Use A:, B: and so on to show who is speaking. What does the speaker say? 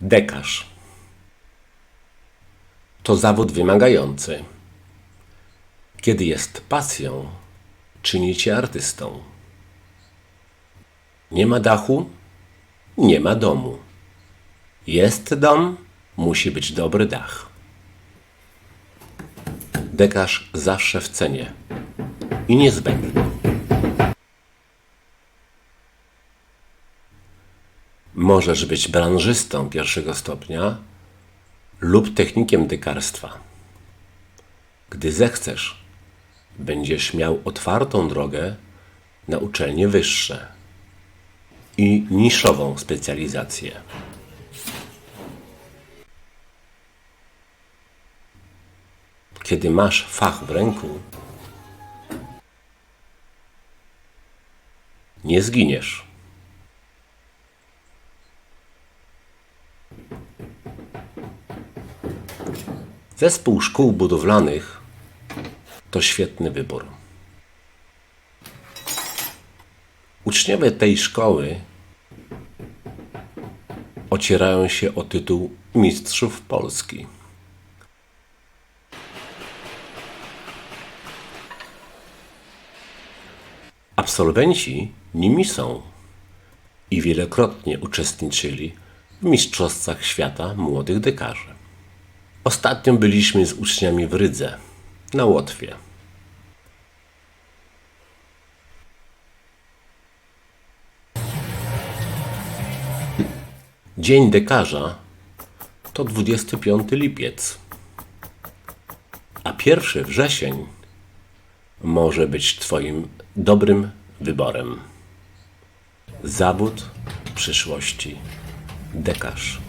A: Dekarz. To zawód wymagający. Kiedy jest pasją, czyni cię artystą. Nie ma dachu, nie ma domu. Jest dom, musi być dobry dach. Dekarz zawsze w cenie i niezbędny. Możesz być branżystą pierwszego stopnia lub technikiem dekarstwa. Gdy zechcesz, będziesz miał otwartą drogę na uczelnie wyższe i niszową specjalizację. Kiedy masz fach w ręku, nie zginiesz. Zespół szkół budowlanych to świetny wybór. Uczniowie tej szkoły ocierają się o tytuł Mistrzów Polski. Absolwenci nimi są i wielokrotnie uczestniczyli w Mistrzostwach Świata Młodych Dekarzy. Ostatnio byliśmy z uczniami w Rydze, na Łotwie. Dzień dekarza to 25 lipiec, a 1 wrzesień może być Twoim dobrym wyborem. Zawód przyszłości dekarz.